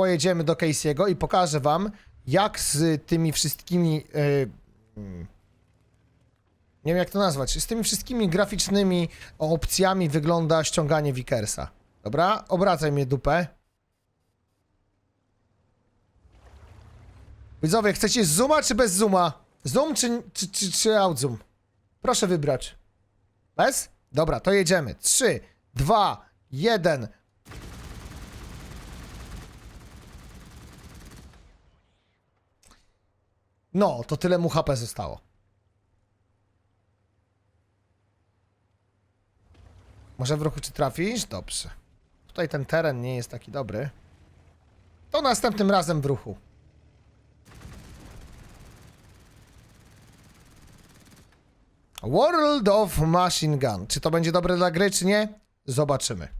pojedziemy do Casey'ego i pokażę wam, jak z tymi wszystkimi... Yy, nie wiem jak to nazwać, z tymi wszystkimi graficznymi opcjami wygląda ściąganie Vickersa. Dobra, obracaj mnie dupę. Widzowie, chcecie zooma czy bez zooma? Zoom czy, czy, czy, czy outzoom? Proszę wybrać. Bez? Dobra, to jedziemy. 3, 2, 1. No, to tyle mu HP zostało. Może w ruchu czy trafisz? Dobrze. Tutaj ten teren nie jest taki dobry. To następnym razem w ruchu. World of Machine Gun. Czy to będzie dobre dla gry, czy nie? Zobaczymy.